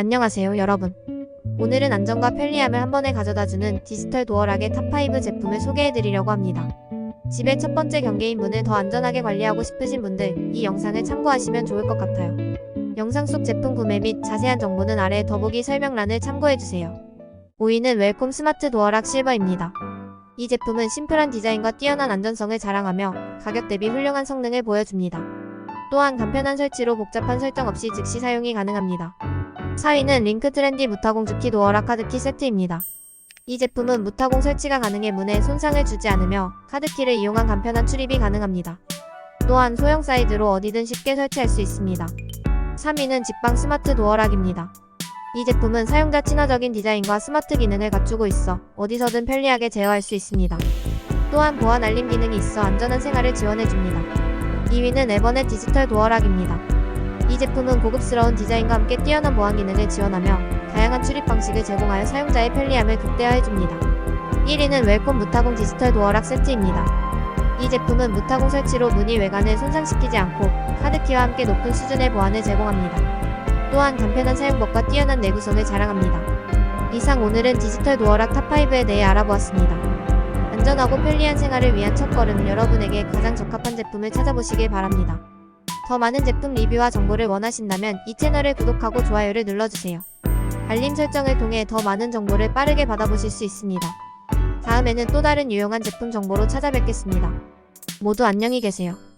안녕하세요, 여러분. 오늘은 안정과 편리함을 한 번에 가져다주는 디지털 도어락의 탑5 제품을 소개해드리려고 합니다. 집의 첫 번째 경계인 문을 더 안전하게 관리하고 싶으신 분들, 이 영상을 참고하시면 좋을 것 같아요. 영상 속 제품 구매 및 자세한 정보는 아래 더보기 설명란을 참고해주세요. 5위는 웰콤 스마트 도어락 실버입니다. 이 제품은 심플한 디자인과 뛰어난 안전성을 자랑하며 가격 대비 훌륭한 성능을 보여줍니다. 또한 간편한 설치로 복잡한 설정 없이 즉시 사용이 가능합니다. 4위는 링크 트렌디 무타공 주키 도어락 카드키 세트입니다. 이 제품은 무타공 설치가 가능해 문에 손상을 주지 않으며 카드키를 이용한 간편한 출입이 가능합니다. 또한 소형 사이즈로 어디든 쉽게 설치할 수 있습니다. 3위는 직방 스마트 도어락입니다. 이 제품은 사용자 친화적인 디자인과 스마트 기능을 갖추고 있어 어디서든 편리하게 제어할 수 있습니다. 또한 보안 알림 기능이 있어 안전한 생활을 지원해줍니다. 2위는 에버넷 디지털 도어락입니다. 이 제품은 고급스러운 디자인과 함께 뛰어난 보안 기능을 지원하며 다양한 출입 방식을 제공하여 사용자의 편리함을 극대화해줍니다. 1위는 웰콤 무타공 디지털 도어락 세트입니다. 이 제품은 무타공 설치로 문이 외관을 손상시키지 않고 카드키와 함께 높은 수준의 보안을 제공합니다. 또한 간편한 사용법과 뛰어난 내구성을 자랑합니다. 이상 오늘은 디지털 도어락 탑5에 대해 알아보았습니다. 안전하고 편리한 생활을 위한 첫걸음 여러분에게 가장 적합한 제품을 찾아보시길 바랍니다. 더 많은 제품 리뷰와 정보를 원하신다면 이 채널을 구독하고 좋아요를 눌러주세요. 알림 설정을 통해 더 많은 정보를 빠르게 받아보실 수 있습니다. 다음에는 또 다른 유용한 제품 정보로 찾아뵙겠습니다. 모두 안녕히 계세요.